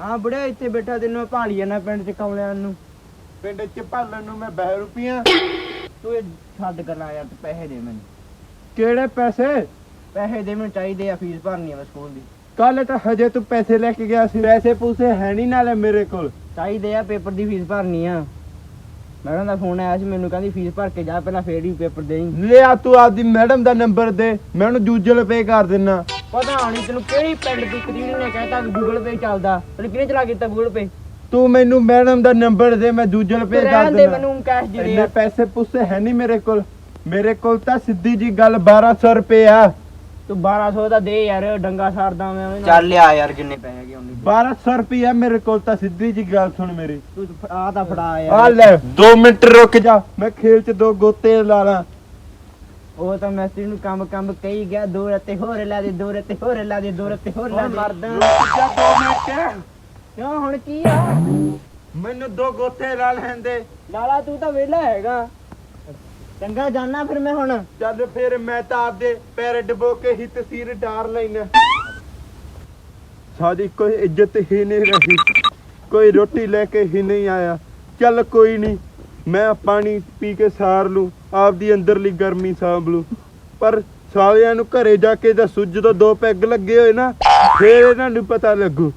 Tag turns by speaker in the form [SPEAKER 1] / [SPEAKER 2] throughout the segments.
[SPEAKER 1] ਹਾਂ ਬੁੜਿਆ ਇੱਥੇ ਬੈਠਾ ਤੈਨੂੰ ਮੈਂ ਭਾਲੀ ਜਾਣਾ ਪਿੰਡ ਚ ਕਮਲਿਆਂ ਨੂੰ।
[SPEAKER 2] ਪਿੰਡ ਚ ਭਾਲਣ ਨੂੰ ਮੈਂ 20 ਰੁਪਈਆ।
[SPEAKER 1] ਤੂੰ ਇਹ ਛੱਡ ਕਰਨਾ ਯਾਰ ਤੂੰ ਪੈਸੇ ਦੇ ਮੈਨੂੰ।
[SPEAKER 2] ਕਿਹੜੇ ਪੈਸੇ?
[SPEAKER 1] ਪੈਸੇ ਦੇ ਮੈਨੂੰ ਚਾਹੀਦੇ ਆ ਫੀਸ ਭਰਨੀ ਆ ਮੈਂ ਸਕੂਲ ਦੀ।
[SPEAKER 2] ਕੱਲ ਤਾਂ ਹਜੇ ਤੂੰ ਪੈਸੇ ਲੈ ਕੇ ਗਿਆ ਸੀ। ਪੈਸੇ ਪੂਸੇ ਹੈ ਨਹੀਂ ਨਾਲੇ ਮੇਰੇ ਕੋਲ।
[SPEAKER 1] ਚਾਹੀਦੇ ਆ ਪੇਪਰ ਦੀ ਫੀਸ ਭਰਨੀ ਆ। ਮੈਡਮ ਦਾ ਫੋਨ ਆਇਆ ਸੀ ਮੈਨੂੰ ਕਹਿੰਦੀ ਫੀਸ ਭਰ ਕੇ ਜਾ ਪਹਿਲਾਂ ਫੇਰ ਹੀ ਪੇਪਰ ਦੇਈਂ।
[SPEAKER 2] ਲਿਆ ਤੂੰ ਆਪਦੀ ਮੈਡਮ ਦਾ ਨੰਬਰ ਦੇ ਮੈਂ ਉਹਨੂੰ ਗੂਗਲ ਪੇ ਕਰ ਦਿੰਨਾ।
[SPEAKER 1] ਪਤਾ ਨਹੀਂ ਤੈਨੂੰ ਕਿਹੜੀ ਪਿੰਡ ਦੀ ਕਦੀਣੀ ਨੇ ਕਹਿਤਾ ਗੂਗਲ ਪੇ ਚੱਲਦਾ। ਤੈਨੂੰ ਕਿਹਨੇ ਚਲਾ ਕੀਤਾ ਗੂਗਲ ਪੇ
[SPEAKER 2] ਤੂੰ ਮੈਨੂੰ ਮੈਡਮ ਦਾ ਨੰਬਰ ਦੇ ਮੈਂ ਗੂਗਲ ਪੇ ਕਰ
[SPEAKER 1] ਰਹਿਣ ਦੇ
[SPEAKER 2] ਦਿੰਦਾ।
[SPEAKER 1] ਮੈਨੂੰ ਕੈਸ਼ ਦੇ
[SPEAKER 2] ਇੰਨੇ ਪੈਸੇ ਪੂਸੇ ਹੈ ਨਹੀਂ ਮੇਰੇ ਕੋਲ। ਮੇਰੇ ਕੋਲ ਤਾਂ ਸਿੱਧੀ ਜੀ ਗੱਲ 1200 ਰੁਪਏ ਆ।
[SPEAKER 1] ਤੂੰ 1200 ਦਾ ਦੇ ਯਾਰ ਡੰਗਾ ਸਾਰਦਾ ਮੈਂ ਉਹਦੇ ਨਾਲ। ਚੱਲ ਲਿਆ ਯਾਰ ਕਿੰਨੇ ਪੈਸੇ ਹੈਗੇ ਉਹਨੇ
[SPEAKER 2] 1200 ਰੁਪਏ ਮੇਰੇ ਕੋਲ ਤਾਂ ਸਿੱਧੀ ਜੀ ਗੱਲ ਸੁਣ ਮੇਰੀ।
[SPEAKER 1] ਤੂੰ ਆ ਤਾਂ ਫੜਾ
[SPEAKER 2] ਆ
[SPEAKER 1] ਯਾਰ।
[SPEAKER 2] ਲੈ। 2 ਮਿੰਟ ਰੁਕ ਜਾ ਮੈਂ ਖੇਲ ਚ ਦੋ ਗੋਤੇ ਲਾ ਲਾਂ।
[SPEAKER 1] ਉਹ ਤਾਂ ਮੈਸਤਰੀ ਨੂੰ ਕੰਮ ਕੰਮ ਕਹੀ ਗਿਆ ਦੋ ਰੱਤੇ ਹੋਰ ਲਾ ਦੇ ਦੋ ਰੱਤੇ ਹੋਰ ਲਾ ਦੇ ਦੋ ਰੱਤੇ ਹੋਰ ਲਾ ਦੇ। ਮਰਦਾ।
[SPEAKER 2] ਜਾ ਦੋ ਮਿੰਟ।
[SPEAKER 1] ਕਿਉਂ ਹੁਣ ਕੀ ਆ?
[SPEAKER 2] ਮੈਨੂੰ ਦੋ ਗੋਤੇ ਲਾ ਲੈਂਦੇ
[SPEAKER 1] ਲਾਲਾ ਤੂੰ ਤਾਂ ਵਿਹਲਾ ਹੈਗਾ। ਚੰਗਾ ਜਾਣਾ ਫਿਰ ਮੈਂ ਹੁਣ।
[SPEAKER 2] ਚੱਲ ਫਿਰ ਮੈਂ ਤਾਂ ਆਪਦੇ ਪੈਰ ਡਬੋ ਕੇ ਹੀ ਤਸਵੀਰ ਡਾਰ ਲੈਣਾ ਸਾਡੀ ਕੋਈ ਇੱਜ਼ਤ ਹੀ ਨਹੀਂ ਰਹੀ। ਕੋਈ ਰੋਟੀ ਲੈ ਕੇ ਹੀ ਨਹੀਂ ਆਇਆ। ਚੱਲ ਕੋਈ ਨਹੀਂ ਮੈਂ ਪਾਣੀ ਪੀ ਕੇ ਸਾਰ ਲੂੰ ਆਪਦੀ ਅੰਦਰਲੀ ਗਰਮੀ ਸਾਂਭ ਲੂੰ। ਪਰ ਸਾਲਿਆਂ ਨੂੰ ਘਰੇ ਜਾ ਕੇ ਦੱਸੂ ਜਦੋਂ ਦੋ ਪੈਗ ਲੱਗੇ ਹੋਏ ਨਾ ਫੇਰ ਇਹਨਾਂ ਨੂੰ ਪਤਾ ਲੱਗੂ।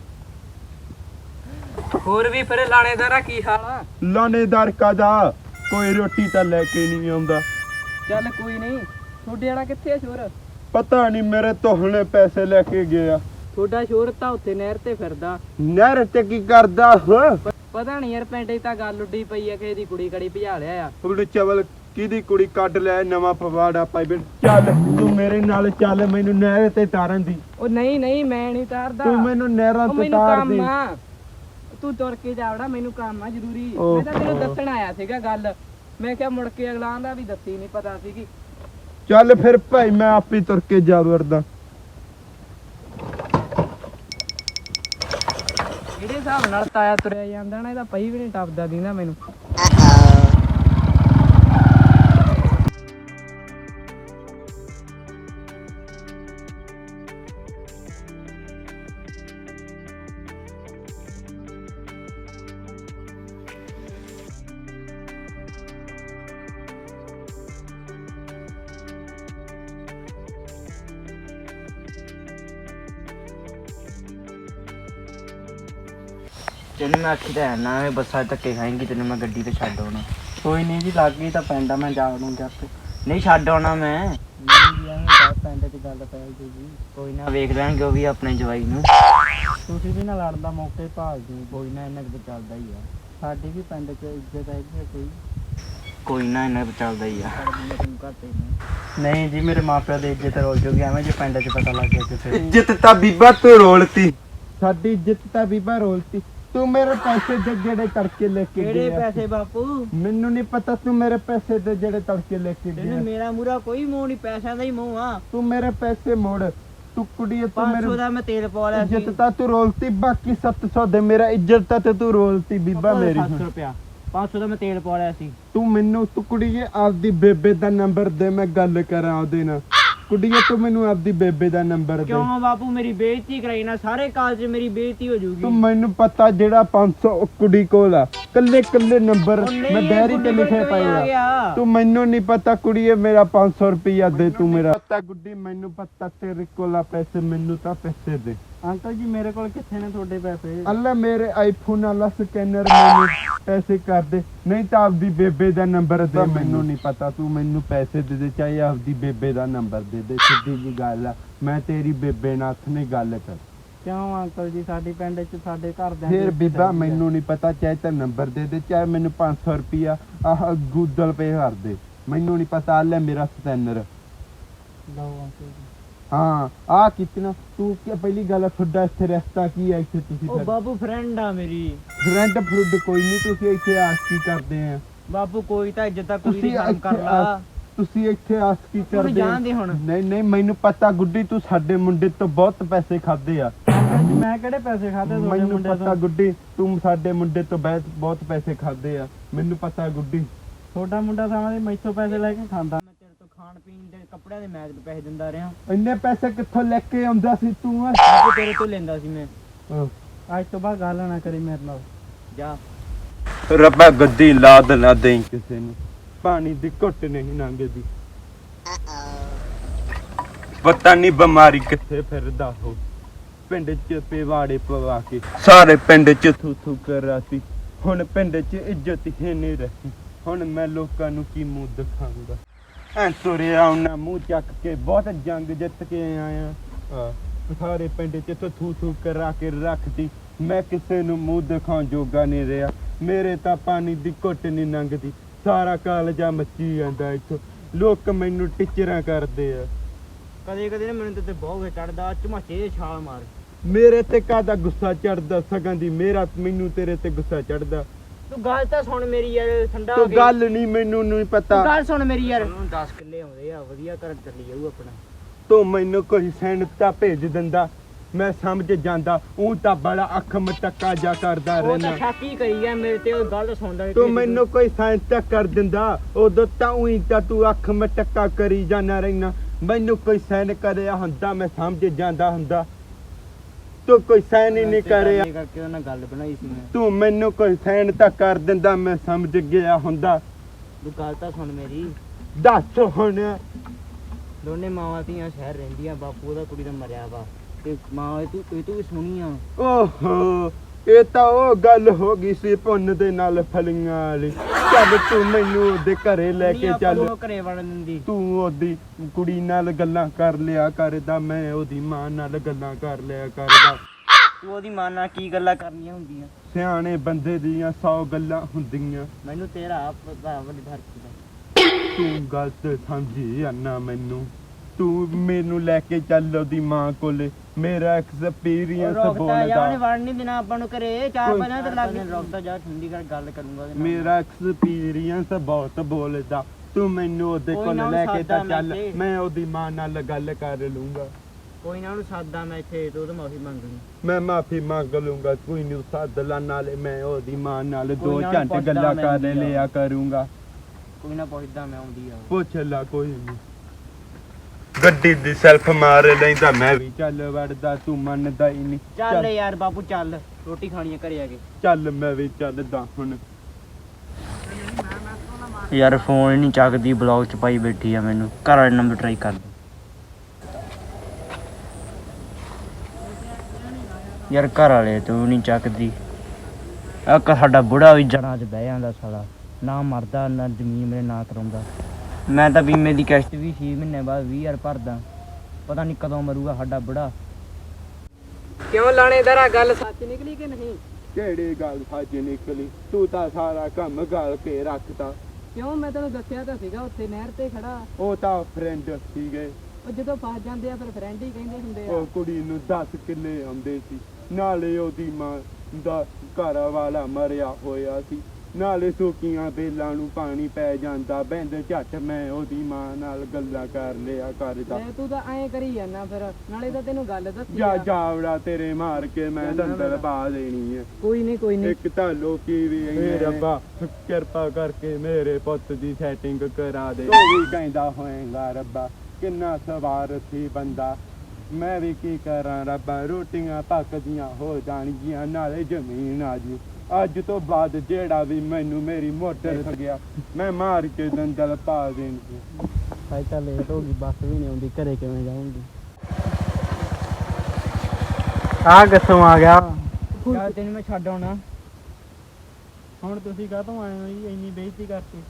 [SPEAKER 1] ਹੋਰ ਵੀ ਫਿਰ ਲਾਣੇਦਾਰਾ ਕੀ ਹਾਲ ਆ?
[SPEAKER 2] ਲਾਣੇਦਾਰ ਕਾਦਾ ਕੋਈ ਰੋਟੀ ਤਾਂ ਲੈ ਕੇ ਨਹੀਂ ਆਉਂਦਾ।
[SPEAKER 1] ਚੱਲ ਕੋਈ ਨਹੀਂ ਤੁਹਾਡੇ ਵਾਲਾ ਕਿੱਥੇ ਆ ਸ਼ੋਰ?
[SPEAKER 2] ਪਤਾ ਨਹੀਂ ਮੇਰੇ ਤੋਂ ਹੁਣੇ ਪੈਸੇ ਲੈ ਕੇ ਗਿਆ।
[SPEAKER 1] ਤੁਹਾਡਾ ਸ਼ੋਰ ਤਾਂ ਉੱਥੇ ਨਹਿਰ ਤੇ ਫਿਰਦਾ।
[SPEAKER 2] ਨਹਿਰ ਤੇ ਕੀ ਕਰਦਾ ਹੋ?
[SPEAKER 1] ਪਤਾ ਨਹੀਂ ਯਾਰ ਪਿੰਡ 'ਚ ਤਾਂ ਗੱਲ ਉੱਡੀ ਪਈ ਆ ਕਿ ਇਹਦੀ ਕੁੜੀ ਕੜੀ ਭਜਾ ਲਿਆ ਆ।
[SPEAKER 2] ਉਹਨੇ ਚਵਲ ਕਿਹਦੀ ਕੁੜੀ ਕੱਢ ਲਿਆ ਨਵਾਂ ਪਵਾੜਾ ਪਾਈ ਬੈਠ। ਚੱਲ ਤੂੰ ਮੇਰੇ ਨਾਲ ਚੱਲ ਮੈਨੂੰ ਨਹਿਰ ਤੇ ਤਾਰਨ ਦੀ।
[SPEAKER 1] ਉਹ ਨਹੀਂ ਨਹੀਂ ਮੈਂ ਨਹੀਂ ਤਾਰਦਾ।
[SPEAKER 2] ਤੂੰ ਮੈਨੂੰ ਨਹਿਰਾਂ
[SPEAKER 1] ਉਹ
[SPEAKER 2] ਤੇ
[SPEAKER 1] ਮੈਨੂੰ
[SPEAKER 2] ਤਾਰ
[SPEAKER 1] ਕੰਮ
[SPEAKER 2] ਦੇ।
[SPEAKER 1] ਆ। ਤੂੰ ਤੁਰ ਕੇ ਜਾਵੜਾ ਮੈਨੂੰ ਕੰਮ ਆ ਜ਼ਰੂਰੀ।
[SPEAKER 2] ਓਹੋ।
[SPEAKER 1] ਮੈਂ ਤਾਂ ਤੈਨੂੰ ਦੱਸਣ ਆਇਆ ਸੀਗਾ ਗੱਲ। ਮੈਂ ਕਿਹਾ ਮੁੜ ਕੇ ਅਗਲਾ ਆਂਦਾ ਵੀ ਦੱਸੀ ਨਹੀਂ ਪਤਾ ਸੀਗੀ
[SPEAKER 2] ਚੱਲ ਫਿਰ ਭਾਈ ਮੈਂ ਆਪੇ ਤੁਰ ਕੇ ਜਾ
[SPEAKER 1] ਹਿਸਾਬ ਨਾਲ ਤਾਇਆ ਤੁਰਿਆ ਜਾਂਦਾ ਨਾ ਇਹਦਾ ਪਈ ਵੀ ਨਹੀਂ ਟੱਪਦਾ ਦੀਂਦਾ ਮੈਨੂੰ। ਤੈਨੂੰ ਮੈਂ ਆਖੀ ਤਾਂ ਹੈ ਨਾ ਇਹ ਬੱਸਾਂ 'ਚ ਧੱਕੇ ਖਾਏਂਗੀ ਤੈਨੂੰ ਮੈਂ ਗੱਡੀ ਤੇ ਛੱਡ ਆਉਣਾ। ਕੋਈ ਨਹੀਂ ਜੀ ਲੱਗ ਗਈ ਤਾਂ ਪਿੰਡ ਆ ਮੈਂ ਜਾ ਦੂੰਗਾ ਆਪੇ ਨਹੀਂ ਛੱਡ ਆਉਣਾ ਮੈਂ। ਪਿੰਡ 'ਚ ਗੱਲ ਪੈ ਜੀ ਕੋਈ ਨਾ ਵੇਖ ਲੈਣਗੇ ਉਹ ਵੀ ਆਪਣੇ ਜਵਾਈ ਨੂੰ। ਤੁਸੀਂ ਵੀ ਨਾ ਲੜਦਾ ਮੌਕੇ ਭਾਲ ਜੀ ਕੋਈ ਨਾ ਇਹਨਾਂ ਤੇ ਚੱਲਦਾ ਹੀ ਆ। ਸਾਡੀ ਵੀ ਪਿੰਡ 'ਚ ਇੱਜ਼ਤ ਹੈਗੀ ਆ ਕੋਈ ਕੋਈ ਨਾ ਇਹਨਾਂ ਤੇ ਚੱਲਦਾ ਹੀ ਆ। ਨਹੀਂ ਜੀ ਮੇਰੇ ਮਾਪਿਆਂ ਦੀ ਇੱਜ਼ਤ ਰੋਲ ਜੂਗੀ ਐਵੇਂ ਜੇ ਪਿੰਡ 'ਚ ਪਤਾ ਲੱਗ ਗਿਆ ਕਿਸੇ
[SPEAKER 2] ਇੱਜ਼ਤ ਤਾਂ ਬੀਬਾ ਤੂੰ ਰੋਲਤੀ। ਸਾਡੀ ਇੱਜ਼ਤ ਤਾਂ ਬੀਬਾ ਰੋਲਤੀ। ਤੂੰ ਮੇਰੇ ਪੈਸੇ ਦੇ ਜਿਹੜੇ ਤੜਕੇ ਲੈ ਕੇ
[SPEAKER 1] ਕਿਹੜੇ
[SPEAKER 2] ਗਿਆ
[SPEAKER 1] ਪੈਸੇ ਬਾਪੂ?
[SPEAKER 2] ਮੈਨੂੰ ਨਹੀਂ ਪਤਾ ਤੂੰ ਮੇਰੇ ਪੈਸੇ ਦੇ ਜਿਹੜੇ ਤੜਕੇ ਲੈ ਕੇ
[SPEAKER 1] ਤੈਨੂੰ
[SPEAKER 2] ਗਿਆ।
[SPEAKER 1] ਮੇਰਾ ਮੂਰਾ ਕੋਈ ਮੋਹ ਨਹੀਂ ਪੈਸਿਆਂ ਦਾ ਹੀ ਮੋਹ ਆ।
[SPEAKER 2] ਤੂੰ ਮੇਰੇ ਪੈਸੇ ਮੋੜ। ਤੂੰ ਕੁੜੀਏ ਤੂੰ
[SPEAKER 1] 500
[SPEAKER 2] ਮੇਰੇ
[SPEAKER 1] ਦਾ ਮੈਂ ਤੇਲ ਪਵਾ ਲਿਆ ਸੀ।
[SPEAKER 2] ਇੱਜ਼ਤ ਤਾਂ ਤੂੰ ਰੋਲਤੀ ਬਾਕੀ 700 ਦੇ ਮੇਰਾ ਇੱਜ਼ਤ ਤਾਂ ਤੇ ਤੂੰ ਰੋਲਤੀ ਬੀਬਾ ਮੇਰੀ
[SPEAKER 1] 700 ਰੁਪਿਆ 500 ਦਾ ਮੈਂ ਤੇਲ ਪਵਾ ਲਿਆ ਸੀ।
[SPEAKER 2] ਤੂੰ ਮੈਨੂੰ ਤੂੰ ਕੁੜੀਏ ਆਪਦੀ ਬੇਬੇ ਦਾ ਨੰਬਰ ਦੇ ਮੈਂ ਗੱਲ ਕਰਾਂ ਉਹਦੇ ਨਾਲ। ਕੁੜੀਏ ਤੂੰ ਮੈਨੂੰ ਆਪਦੀ ਬੇਬੇ ਦਾ ਨੰਬਰ ਦੇ।
[SPEAKER 1] ਕਿਉਂ ਬਾਪੂ ਮੇਰੀ ਬੇਇੱਜ਼ਤੀ ਕਰਾਈ ਨਾ ਸਾਰੇ ਕਾਲਜ 'ਚ ਮੇਰੀ ਬੇਇੱਜ਼ਤੀ ਹੋ
[SPEAKER 2] ਤੂੰ
[SPEAKER 1] ਜਾਊਗੀ
[SPEAKER 2] ਮੈਨੂੰ ਪਤਾ ਜਿਹੜਾ 500 ਉਹ ਕੁੜੀ ਕੋਲ ਆ। ਕੱਲੇ ਕੱਲੇ ਨੰਬਰ ਮੈਂ ਡੈਰੀ ਤੇ ਲਿਖੇ ਪਏ
[SPEAKER 1] ਆ।
[SPEAKER 2] ਤੂੰ ਮੈਨੂੰ ਨਹੀਂ ਪਤਾ ਕੁੜੀਏ ਮੇਰਾ 500 ਰੁਪਈਆ ਦੇ ਤੂੰ ਮੇਰਾ ਪਤਾ ਗੁੱਡੀ ਮੈਨੂੰ ਪਤਾ ਤੇਰੇ ਕੋਲ ਆ ਪੈਸੇ ਮੈਨੂੰ ਤਾਂ ਪੈਸੇ ਦੇ।
[SPEAKER 1] ਅੰਕਲ ਜੀ ਮੇਰੇ ਕੋਲ ਕਿੱਥੇ ਨੇ ਤੁਹਾਡੇ ਪੈਸੇ?
[SPEAKER 2] ਅੱਲਾ ਮੇਰੇ ਆਈਫੋਨ ਵਾਲਾ ਸਕੈਨਰ ਮੈਨੂੰ ਪੈਸੇ ਕਰ ਦੇ। ਨਹੀਂ ਤਾਂ ਆਪਦੀ ਬੇਬੇ ਦਾ ਨੰਬਰ ਦੇ ਮੈਨੂੰ ਨਹੀਂ ਪਤਾ ਤੂੰ ਮੈਨੂੰ ਪੈਸੇ ਦੇ ਦੇ ਚਾਹੇ ਆਪਦੀ ਬੇਬੇ ਦਾ ਨੰਬਰ ਦੇ ਦੇ। ਸਿੱਧੀ ਜੀ ਗੱਲ ਆ ਮੈਂ ਤੇਰੀ ਬੇਬੇ ਨਾਲ ਨੇ ਗੱਲ ਕਰ
[SPEAKER 1] ਕਿਉਂ ਅੰਕਲ ਜੀ? ਸਾਡੀ ਪਿੰਡ 'ਚ ਸਾਡੇ ਘਰ ਦੇ
[SPEAKER 2] ਫਿਰ ਬੀਬਾ ਮੈਨੂੰ ਨਹੀਂ ਪਤਾ ਚਾਹੇ ਤਾਂ ਨੰਬਰ ਦੇ ਦੇ ਚਾਹੇ ਮੈਨੂੰ 500 ਰੁਪਿਆ ਆਹ ਗੂਗਲ ਪੇ ਕਰ ਦੇ। ਮੈਨੂੰ ਨਹੀਂ ਪਤਾ ਲੈ ਮੇਰਾ ਸਕੈਨਰ
[SPEAKER 1] ਲਓ ਅੰਕਲ ਜੀ।
[SPEAKER 2] ਹਾਂ ਆ ਕਿਤਨਾ ਤੂੰ ਕੀ ਪਹਿਲੀ ਗੱਲ ਆ, ਤੁਹਾਡਾ ਇੱਥੇ ਰਸਤਾ ਕੀ ਹੈ ਇੱਥੇ ਤੁਸੀਂ
[SPEAKER 1] ਉਹ ਬਾਪੂ ਫਰੈਂਡ ਆ ਮੇਰੀ।
[SPEAKER 2] ਫਰੈਂਡ ਫਰੁੱਡ ਕੋਈ ਨਹੀਂ ਤੁਸੀਂ ਇੱਥੇ ਆਸ਼ਕੀ ਕਰਦੇ ਆ?
[SPEAKER 1] ਬਾਪੂ ਕੋਈ ਤਾਂ ਇੱਜ਼ਤ ਤਾਂ ਕੋਈ
[SPEAKER 2] ਤੁਸੀਂ
[SPEAKER 1] ਨਹੀਂ ਕੰਮ ਕਰ
[SPEAKER 2] ਇੱਥੇ
[SPEAKER 1] ਲਾ।
[SPEAKER 2] ਤੁਸੀਂ ਇੱਥੇ ਆਸ਼ਕੀ
[SPEAKER 1] ਤੂੰ
[SPEAKER 2] ਕਰਦੇ ਆ।
[SPEAKER 1] ਜਾਣਦੇ ਹੁਣ।
[SPEAKER 2] ਨਹੀਂ ਨਹੀਂ ਮੈਨੂੰ ਪਤਾ ਗੁੱਡੀ ਤੂੰ ਸਾਡੇ ਮੁੰਡੇ ਤੋਂ ਬਹੁਤ ਪੈਸੇ ਖਾਦੇ ਆ।
[SPEAKER 1] ਮੈਂ ਕਿਹੜੇ ਪੈਸੇ ਖਾਦੇ ਤੁਹਾਡੇ
[SPEAKER 2] ਮੈਨੂੰ
[SPEAKER 1] ਮੁੰਡੇ
[SPEAKER 2] ਪਤਾ
[SPEAKER 1] ਤੋਂ
[SPEAKER 2] ਗੁੱਡੀ ਤੂੰ ਸਾਡੇ ਮੁੰਡੇ ਤੋਂ ਬਹੁਤ ਬਹੁਤ ਪੈਸੇ ਖਾਦੇ ਆ। ਮੈਨੂੰ ਪਤਾ ਗੁੱਡੀ।
[SPEAKER 1] ਤੁਹਾਡਾ ਮੁੰਡਾ ਸਾਹਮਣੇ ਮੈਥੋਂ ਪੈਸੇ ਲੈ ਕੇ ਖਾਂਦਾ। ਮੈਂ ਤੇਰੇ ਤੋਂ ਖਾਣ ਪੀਣ ਦੇ ਕੱਪੜਿਆਂ ਦੇ ਮੈਚ ਦੇ ਪੈਸੇ ਦਿੰਦਾ ਰਿਹਾ।
[SPEAKER 2] ਇੰਨੇ ਪੈਸੇ ਕਿੱਥੋਂ ਲੈ ਕੇ ਆਉਂਦਾ ਸੀ ਤੂੰ? ਓਏ?
[SPEAKER 1] ਬਾਪੂ ਤੇਰੇ ਤੋਂ ਲੈਂਦਾ ਸੀ ਮੈਂ।
[SPEAKER 2] ਹਾਂ,
[SPEAKER 1] ਅੱਜ ਤੋਂ ਬਾਅਦ ਗੱਲ ਨਾ ਕਰੀ ਮੇਰੇ ਨਾਲ। ਜਾ।
[SPEAKER 2] ਰੱਬਾ ਗੱਦੀ ਲਾਦ ਨਾ ਦੇਈ ਕਿਸੇ ਨੂੰ। ਪਾਣੀ ਦੀ ਘੁੱਟ ਨਹੀਂ ਲੰਘਦੀ। ਪਤਾ ਨਹੀਂ ਬਿਮਾਰੀ ਕਿੱਥੇ ਫਿਰਦਾ ਹੋ ਪਿੰਡ ਚ ਪੇਵਾੜੇ ਪਵਾ ਕੇ। ਸਾਰੇ ਪਿੰਡ ਚ ਥੂ ਥੂ ਕਰਾਤੀ। ਹੁਣ ਪਿੰਡ ਚ ਇੱਜ਼ਤ ਹੀ ਨਹੀਂ ਰਹੀ। ਹੁਣ ਮੈਂ ਲੋਕਾਂ ਨੂੰ ਕੀ ਮੂੰਹ ਦਿਖਾਉਂਗਾ ਐ ਤੁਰਿਆ ਉਹਨਾਂ ਮੂੰਹ ਚੱਕ ਕੇ ਬਹੁਤ ਜੰਗ ਜਿੱਤ ਕੇ ਆਇਆ। ਹਾਂ, ਸਾਰੇ ਪਿੰਡ ਚ ਇੱਥੋਂ ਥੂ ਥੂ ਕਰਾ ਕੇ ਰੱਖਤੀ। ਮੈਂ ਕਿਸੇ ਨੂੰ ਮੂੰਹ ਦਿਖਾਉਣ ਜੋਗਾ ਨਹੀਂ ਰਿਹਾ। ਮੇਰੇ ਤਾਂ ਪਾਣੀ ਦੀ ਘੁੱਟ ਨਹੀਂ ਲੰਘਦੀ। ਸਾਰਾ ਕਾਲਜਾ ਮੱਚੀ ਜਾਂਦਾ ਇੱਥੋਂ। ਲੋਕ ਮੈਨੂੰ ਟਿਚਰਾਂ ਕਰਦੇ ਆ।
[SPEAKER 1] ਕਦੇ ਕਦੇ ਨਾ ਮੈਨੂੰ ਤੇ ਬਹੁਤ ਚੜਦਾ ਝਮਾਚੇ ਜਿਹੇ ਛਾਲ ਮਾਰ।
[SPEAKER 2] ਮੇਰੇ ਤੇ ਕਾਹਦਾ ਗੁੱਸਾ ਚੜਦਾ ਸਗਾਂ ਦੀ? ਮੇਰਾ ਮੈਨੂੰ ਤੇਰੇ ਤੇ ਗੁੱਸਾ ਚੜਦਾ।
[SPEAKER 1] ਤੂੰ ਗੱਲ ਤਾਂ ਸੁਣ ਮੇਰੀ ਯਾਰ ਠੰਡਾ
[SPEAKER 2] ਤੂੰ ਗੱਲ ਨਹੀਂ ਮੈਨੂੰ ਨਹੀਂ ਪਤਾ।
[SPEAKER 1] ਗੱਲ ਸੁਣ ਮੇਰੀ ਯਾਰ। 10 ਕਿੱਲੇ ਆਉਂਦੇ ਆ ਵਧੀਆ ਘਰ ਚੱਲੀ ਜਾਊ ਆਪਣਾ।
[SPEAKER 2] ਤੂੰ ਮੈਨੂੰ ਕੋਈ ਸੈਨਿਕਤਾ ਭੇਜ ਦਿੰਦਾ ਮੈਂ ਸਮਝ ਜਾਂਦਾ ਉਹ ਤਾਂ ਬੜਾ ਅੱਖ ਮਟਕਾ ਜਾ ਕਰਦਾ
[SPEAKER 1] ਉਹ ਤਾਂ
[SPEAKER 2] ਰਹਿਣਾ
[SPEAKER 1] ਸ਼ਾਕੀ ਕਰੀ ਗਿਆ ਮੇਰੇ ਤੇ ਉਹ ਗੱਲ ਤਾਂ ਸੁਣਦਾ ਨੀ
[SPEAKER 2] ਤੂੰ
[SPEAKER 1] ਤੇਰੀ।
[SPEAKER 2] ਮੈਨੂੰ ਕੋਈ ਸੈਨਿਕਤਾ ਕਰ ਦਿੰਦਾ ਉਦੋਂ ਤਾਂ ਉਹੀ ਤਾਂ ਤੂੰ ਅੱਖ ਮਟਕਾ ਕਰੀ ਜਾਣਾ ਰਹਿਣਾ ਮੈਨੂੰ ਕੋਈ ਸੈਨ ਕਰਿਆ ਹੁੰਦਾ ਮੈਂ ਸਮਝ ਜਾਂਦਾ ਹੁੰਦਾ। ਤੂੰ ਕੋਈ ਸੈਨ ਹੀ ਨਹੀਂ ਕਰਿਆ।
[SPEAKER 1] ਗੱਲ ਕਰਕੇ ਉਹਨਾਂ ਨਾਲ ਗੱਲ ਬਣਾਈ ਸੀ ਮੈਂ।
[SPEAKER 2] ਤੂੰ ਮੈਨੂੰ ਕੋਈ ਸੈਨ ਤਾਂ ਕਰ ਦਿੰਦਾ ਮੈਂ ਸਮਝ ਗਿਆ ਹੁੰਦਾ।
[SPEAKER 1] ਤੂੰ ਗੱਲ ਤਾਂ ਸੁਣ ਮੇਰੀ।
[SPEAKER 2] ਦੱਸ ਹੁਣ।
[SPEAKER 1] ਦੋਨੇ ਮਾਵਾਂ ਧੀਆਂ ਸ਼ਹਿਰ ਰਹਿੰਦੀਆਂ ਬਾਪੂ ਉਹਦਾ ਕੁੜੀ ਦਾ ਮਰਿਆ ਵਾ। ਤੇ ਮਾਂ ਇਹ ਤੂੰ ਇਹ ਤੂੰ ਵੀ ਸੁਣੀ ਆ।
[SPEAKER 2] ਓਹੋ। ਇਹ ਤਾਂ ਉਹ ਗੱਲ ਹੋ ਗਈ ਸੀ ਪੁੰਨ ਦੇ ਨਾਲ ਫਲੀਆਂ ਵਾਲੀ। ਚੱਲ ਤੂੰ ਮੈਨੂੰ ਉਹਦੇ ਘਰੇ ਲੈ ਕੇ ਚੱਲ।
[SPEAKER 1] ਨੂੰ ਉਹ ਘਰੇ ਵੜਨ ਦਿੰਦੀ
[SPEAKER 2] ਤੂੰ ਉਹਦੀ ਕੁੜੀ ਨਾਲ ਗੱਲਾਂ ਕਰ ਲਿਆ ਕਰਦਾ ਮੈਂ ਉਹਦੀ ਮਾਂ ਨਾਲ ਗੱਲਾਂ ਕਰ ਲਿਆ ਕਰਦਾ।
[SPEAKER 1] ਤੂੰ ਉਹਦੀ ਮਾਂ ਨਾਲ ਕੀ ਗੱਲਾਂ ਕਰਨੀਆਂ ਹੁੰਦੀਆਂ?
[SPEAKER 2] ਸਿਆਣੇ ਬੰਦੇ ਦੀਆਂ 100 ਗੱਲਾਂ ਹੁੰਦੀਆਂ।
[SPEAKER 1] ਮੈਨੂੰ ਤੇਰਾ ਆਪ ਪਤਾ ਵੱਡੀ ਧਰਤੀ ਦਾ।
[SPEAKER 2] ਤੂੰ ਗਲਤ ਸਮਝੀ ਜਾਨਾ ਮੈਨੂੰ। ਤੂੰ ਮੈਨੂੰ ਲੈ ਕੇ ਚੱਲ ਉਹਦੀ ਮਾਂ ਕੋਲੇ। ਮੇਰਾ ਐਕਸਪੀਰੀਅੰਸ
[SPEAKER 1] ਰੋਕਦਾ ਜਾ ਉਹਨੇ
[SPEAKER 2] ਬੋਲਦਾ
[SPEAKER 1] ਵੜਨ ਨਹੀਂ ਦੇਣਾ ਆਪਾਂ ਨੂੰ ਘਰੇ। ਚਾਰ
[SPEAKER 2] ਕੋਈ-
[SPEAKER 1] ਪੰਜ ਦਿਨ ਤੇ ਲੱਗ ਰੋਕਦਾ ਜਾ ਠੰਡੀ ਕਰ ਗੱਲ ਕਰੂੰਗਾ ਉਹਦੇ ਨਾਲ।
[SPEAKER 2] ਮੇਰਾ ਐਕਸਪੀਰੀਅੰਸ ਬਹੁਤ ਬੋਲਦਾ। ਤੂੰ ਮੈਨੂੰ ਉਹਦੇ
[SPEAKER 1] ਕੋਈ
[SPEAKER 2] ਕੋਲ
[SPEAKER 1] ਨਾ
[SPEAKER 2] ਲੈ ਕੇ
[SPEAKER 1] ਸਾਦਾ
[SPEAKER 2] ਤਾਂ
[SPEAKER 1] ਮੈਂ
[SPEAKER 2] ਚੱਲ
[SPEAKER 1] ਤੇ।
[SPEAKER 2] ਮੈਂ ਉਹਦੀ ਮਾਂ ਨਾਲ ਗੱਲ ਕਰ ਲੂੰਗਾ।
[SPEAKER 1] ਕੋਈ ਨਾ ਉਹਨੂੰ ਸਾਦਾ ਮੈਂ ਇੱਥੇ ਤੇ ਉਹਦੇ ਮਾਫੀ ਮੰਗ ਲਈ
[SPEAKER 2] ਮੈਂ ਮਾਫੀ ਮੰਗ ਲੂੰਗਾ। ਕੋਈ ਨਹੀਂ ਸੱਦ ਲਾ ਨਾਲੇ ਮੈਂ ਉਹਦੀ ਮਾਂ ਨਾਲ
[SPEAKER 1] ਕੋਈ
[SPEAKER 2] ਦੋ
[SPEAKER 1] ਨਾ ਪੁੱਛਦਾ
[SPEAKER 2] ਗੱਲਾਂ
[SPEAKER 1] ਮੈਂ
[SPEAKER 2] ਕਰ
[SPEAKER 1] ਹੁੰਦੀ ਆ।
[SPEAKER 2] ਲਿਆ ਕਰੂੰਗਾ।
[SPEAKER 1] ਕੋਈ ਨਾ ਪੁੱਛਦਾ ਮੈਂ ਆਉਂਦੀ ਆ।
[SPEAKER 2] ਪੁੱਛ ਲਾ ਕੋਈ ਨਹੀਂ ਗੱਡੀ ਦੀ ਸੈਲਫ ਮਾਰ ਲੈਂਦਾ ਮੈਂ ਵੀ। ਚੱਲ ਵੜਦਾ ਤੂੰ ਮੰਨਦਾ ਹੀ ਨਹੀਂ।
[SPEAKER 1] ਚੱਲ ਯਾਰ ਬਾਪੂ ਚੱਲ। ਰੋਟੀ ਖਾਣੀ ਆ ਘਰੇ ਆ ਕੇ।
[SPEAKER 2] ਚੱਲ ਮੈਂ ਵੀ ਚੱਲਦਾ ਹੁਣ।
[SPEAKER 1] ਯਾਰ ਫੋਨ ਨਹੀਂ ਚੱਕਦੀ ਬਲੌਗ ਚ ਪਾਈ ਬੈਠੀ ਆ ਮੈਨੂੰ। ਘਰ ਵਾਲੇ ਨੰਬਰ ਟਰਾਈ ਕਰ ਯਾਰ ਘਰ ਵਾਲੇ ਤੂੰ ਨਹੀਂ ਚੱਕਦੀ। ਇੱਕ ਸਾਡਾ ਬੁੜਾ ਵੀ ਜਣਾ ਚ ਬਹਿ ਜਾਂਦਾ ਸਾਲਾ। ਨਾ ਮਰਦਾ ਨਾ ਜ਼ਮੀਨ ਮੇਰੇ ਨਾਂ ਕਰਾਉਂਦਾ ਮੈਂ ਤਾਂ ਬੀਮੇ ਦੀ ਕਿਸ਼ਤ ਵੀ 6 ਮਹੀਨੇ ਬਾਅਦ 20000 ਭਰਦਾ। ਪਤਾ ਨਹੀਂ ਕਦੋਂ ਮਰੂਗਾ ਸਾਡਾ ਬੁੜਾ।
[SPEAKER 3] ਕਿਉਂ ਲਾਣੇਦਾਰਾ ਗੱਲ ਸੱਚ ਨਿਕਲੀ ਕਿ ਨਹੀਂ?
[SPEAKER 2] ਕਿਹੜੀ ਗੱਲ ਸੱਚ ਨਿਕਲੀ? ਤੂੰ ਤਾਂ ਸਾਰਾ ਕੰਮ ਗਾਲ ਕੇ ਰੱਖਤਾ।
[SPEAKER 3] ਕਿਉਂ? ਮੈਂ ਤੈਨੂੰ ਦੱਸਿਆ ਤਾਂ ਸੀਗਾ ਉੱਥੇ ਨਹਿਰ ਤੇ ਖੜਾ।
[SPEAKER 2] ਉਹ ਤਾਂ ਫਰੈਂਡ ਸੀਗੇ।
[SPEAKER 3] ਉਹ ਜਦੋਂ ਫਸ ਜਾਂਦੇ ਆ ਫਿਰ ਫਰੈਂਡ ਹੀ ਕਹਿੰਦੇ ਹੁੰਦੇ ਆ।
[SPEAKER 2] ਉਹ ਕੁੜੀ ਨੂੰ 10 ਕਿੱਲੇ ਆਉਂਦੇ ਸੀ। ਨਾਲੇ ਉਹਦੀ ਮਾਂ ਦਾ ਘਰ ਵਾਲਾ ਮਰਿਆ ਹੋਇਆ ਸੀ। ਨਾਲੇ ਸੁੱਕੀਆਂ ਬੇਲਾਂ ਨੂੰ ਪਾਣੀ ਪੈ ਜਾਂਦਾ ਬੰਦ ਝੱਟ ਮੈਂ ਉਹਦੀ ਮਾਂ ਨਾਲ ਗੱਲਾਂ ਕਰ ਲਿਆ ਕਰਦਾ।
[SPEAKER 3] ਲੈ ਤੂੰ ਤਾਂ ਐਂ ਕਰੀ ਜਾਂਦਾ ਫਿਰ ਨਾਲੇ ਤਾਂ ਤੈਨੂੰ ਗੱਲ ਦੱਸੀ
[SPEAKER 2] ਜਾ
[SPEAKER 3] ਆ।
[SPEAKER 2] ਜਾਵੜਾ ਤੇਰੇ ਮਾਰ ਕੇ ਮੈਂ ਦੰਦਲ। ਪਾ ਦੇਣੀ ਹੈ
[SPEAKER 3] ਕੋਈ ਨਹੀਂ ਕੋਈ ਨਹੀਂ
[SPEAKER 2] ਇੱਕ ਤਾਂ ਲੋਕੀ ਵੀ ਏ ਰੱਬਾ ਕਿਰਪਾ ਕਰਕੇ ਮੇਰੇ ਪੁੱਤ ਦੀ ਸੈਟਿੰਗ ਕਰਾ ਦੇ। ਤੂੰ ਵੀ ਕਹਿੰਦਾ ਹੋਏਗਾ ਰੱਬਾ ਕਿੰਨਾ ਸਵਾਰ ਸੀ ਬੰਦਾ। ਮੈਂ ਵੀ ਕੀ ਕਰਾਂ ਰੱਬਾ ਰੋਟੀਆਂ ਪੱਕਦੀਆਂ ਹੋ ਜਾਣਗੀਆਂ ਨਾਲੇ ਜ਼ਮੀਨ ਆ ਜੀ। ਅੱਜ ਤੋਂ ਬਾਅਦ ਜਿਹੜਾ ਵੀ ਮੈਨੂੰ ਮੇਰੀ ਮੋਟਰ ਗਿਆ ਮੈਂ ਮਾਰ ਕੇ ਦੰਦਲ ਪਾ ਦੇਣੀ
[SPEAKER 1] ਸਾਈਕਲ ਲੇਟ ਹੋ ਗਈ ਬੱਸ ਵੀ ਨਹੀਂ ਆਉਂਦੀ ਘਰੇ ਕਿਵੇਂ ਜਾਊਂਗੀ?
[SPEAKER 4] ਆ ਕਿੱਥੋਂ ਆ ਗਿਆ?
[SPEAKER 1] ਯਾਰ ਤੈਨੂੰ ਮੈਂ ਛੱਡ ਆਉਣਾ।
[SPEAKER 4] ਹੁਣ ਤੁਸੀਂ ਕਾਹਤੋਂ ਆਏ ਹੋ ਜੀ ਇੰਨੀ ਬੇਇੱਜ਼ਤੀ ਕਰਕੇ?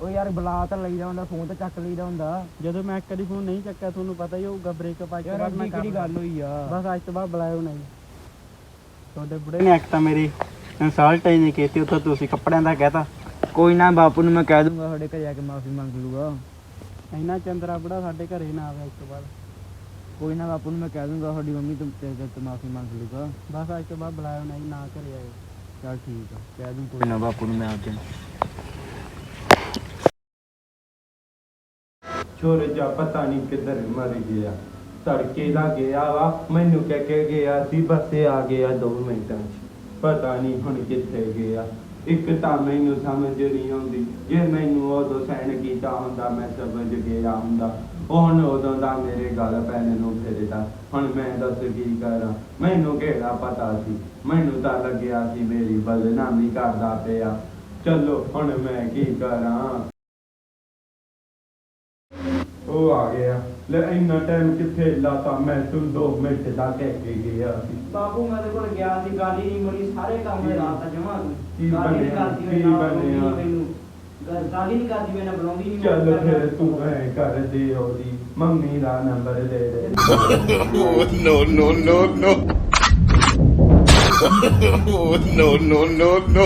[SPEAKER 1] ਉਹ ਯਾਰ ਬੁਲਾ ਤਾਂ ਲਈਦਾ ਹੁੰਦਾ ਫੋਨ ਤਾਂ ਚੱਕ ਲਈਦਾ ਹੁੰਦਾ।
[SPEAKER 4] ਜਦੋਂ ਮੈਂ ਇੱਕ ਵਾਰੀ ਫੋਨ ਨਹੀਂ ਚੱਕਿਆ ਤੁਹਾਨੂੰ ਪਤਾ ਹੀ ਹੋਊਗਾ ਬ੍ਰੇਕਅਪ ਅੱਜ ਤੋਂ
[SPEAKER 1] ਯਾਰ
[SPEAKER 4] ਬਾਅਦ ਮੈਂ
[SPEAKER 1] ਕਿਹੜੀ ਗੱਲ ਹੋਈ ਆ?
[SPEAKER 4] ਬਸ ਅੱਜ ਤੋਂ ਬਾਅਦ ਬੁਲਾਇਓ ਨਹੀਂ। ਤੁਹਾਡੇ ਬੁੜੇ ਨੇ ਇੱਕ ਤਾਂ ਮੇਰੀ ਇਨਸਲਟ ਹੀ ਨਹੀਂ ਕੀਤੀ ਉੱਥੇ ਤੁਸੀਂ ਕੱਪੜਿਆਂ ਦਾ ਕਹਿਤਾ।
[SPEAKER 1] ਕੋਈ ਨਾ ਬਾਪੂ ਨੂੰ ਮੈਂ ਕਹਿ ਦੂੰਗਾ ਤੁਹਾਡੇ ਘਰੇ ਆ ਕੇ ਮਾਫੀ ਮੰਗ ਲੂਗਾ।
[SPEAKER 4] ਇੰਨਾ ਚੰਦਰਾ ਬੁੜਾ ਸਾਡੇ ਘਰੇ ਨਾ ਆਵੇ ਅੱਜ ਤੋਂ ਬਾਅਦ
[SPEAKER 1] ਕੋਈ ਨਾ ਬਾਪੂ ਨੂੰ ਮੈਂ ਕਹਿ ਦੂੰਗਾ ਤੁਹਾਡੀ ਮੰਮੀ ਤੋਂ ਤੇਰੇ ਤੋਂ ਮਾਫੀ ਮੰਗ ਲੂਗਾ।
[SPEAKER 4] ਬਸ ਅੱਜ ਤੋਂ ਬਾਅਦ ਬੁਲਾਇਓ ਨਹੀਂ ਨਾ ਘਰੇ ਆਇਓ।
[SPEAKER 1] ਚਲ ਠੀਕ ਆ ਕਹਿ ਦੂੰ ਕੋਈ ਨਾ ਬਾਪੂ ਨੂੰ ਮੈਂ ਅੱਜ
[SPEAKER 2] ਛੋਰ ਜਾ ਪਤਾ ਨਹੀਂ ਕਿੱਧਰ ਮਰ ਗਿਆ। ਤੜਕੇ ਦਾ ਗਿਆ ਵਾ ਮੈਨੂੰ ਕਹਿ ਕੇ ਗਿਆ ਸੀ ਬੱਸੇ ਆ ਗਿਆ 2 ਮਿੰਟਾਂ 'ਚ। ਪਤਾ ਨਹੀਂ ਹੁਣ ਕਿੱਥੇ ਗਿਆ। ਇੱਕ ਤਾਂ ਮੈਨੂੰ ਸਮਝ ਨਹੀਂ ਆਉਂਦੀ। ਜੇ ਮੈਨੂੰ ਉਦੋਂ ਸੈਨ ਕੀਤਾ ਹੁੰਦਾ, ਮੈਂ ਸਮਝ ਗਿਆ ਹੁੰਦਾ। ਹੁਣ ਉਦੋਂ ਦਾ ਮੇਰੇ ਗੱਲ ਪੈਣ ਨੂੰ ਫਿਰਦਾ। ਹੁਣ ਮੈਂ ਦੱਸ ਕੀ ਕਰਾਂ? ਮੈਨੂੰ ਕਿਹੜਾ ਪਤਾ ਸੀ? ਮੈਨੂੰ ਤਾਂ ਲੱਗਿਆ ਸੀ ਮੇਰੀ ਬਦਨਾਮੀ ਕਰਦਾ ਪਿਆ। ਚਲੋ, ਹੁਣ ਮੈਂ ਕੀ ਕਰਾਂ? ਉਹ ਆ ਗਿਆ। ਲੈ ਇੰਨਾ ਟਾਈਮ ਕਿੱਥੇ ਲਾਤਾ ਮੈਂ ਤੂੰ 2 ਮਿੰਟ ਦਾ ਕਹਿ ਕੇ ਗਿਆ ਸੀ
[SPEAKER 1] ਬਾਬੂ ਮੈਂ ਤੇ ਕੋਲ ਗਿਆ ਸੀ ਗੱਲ ਹੀ ਨਹੀਂ ਮੁੜੀ ਸਾਰੇ ਕੰਮ ਦੇ ਰਾਤ ਜਮਾ
[SPEAKER 2] ਕੀ ਬਣਿਆ?
[SPEAKER 1] ਕਰਦੀ
[SPEAKER 2] ਕੀ ਬਣਿਆ?
[SPEAKER 1] ਨੀ ਗੱਲ ਹੀ ਨਹੀਂ ਕਰਦੀ ਨਾਲ ਬੁਲਾਉਂਦੀ ਨਹੀਂ
[SPEAKER 2] ਚੱਲ ਫਿਰ ਤੂੰ ਐ ਕਰ ਦੇ ਉਹਦੀ ਮੰਮੀ ਦਾ ਨੰਬਰ ਦੇ ਦੇ
[SPEAKER 5] no, no, no. oh, no, no, no, no.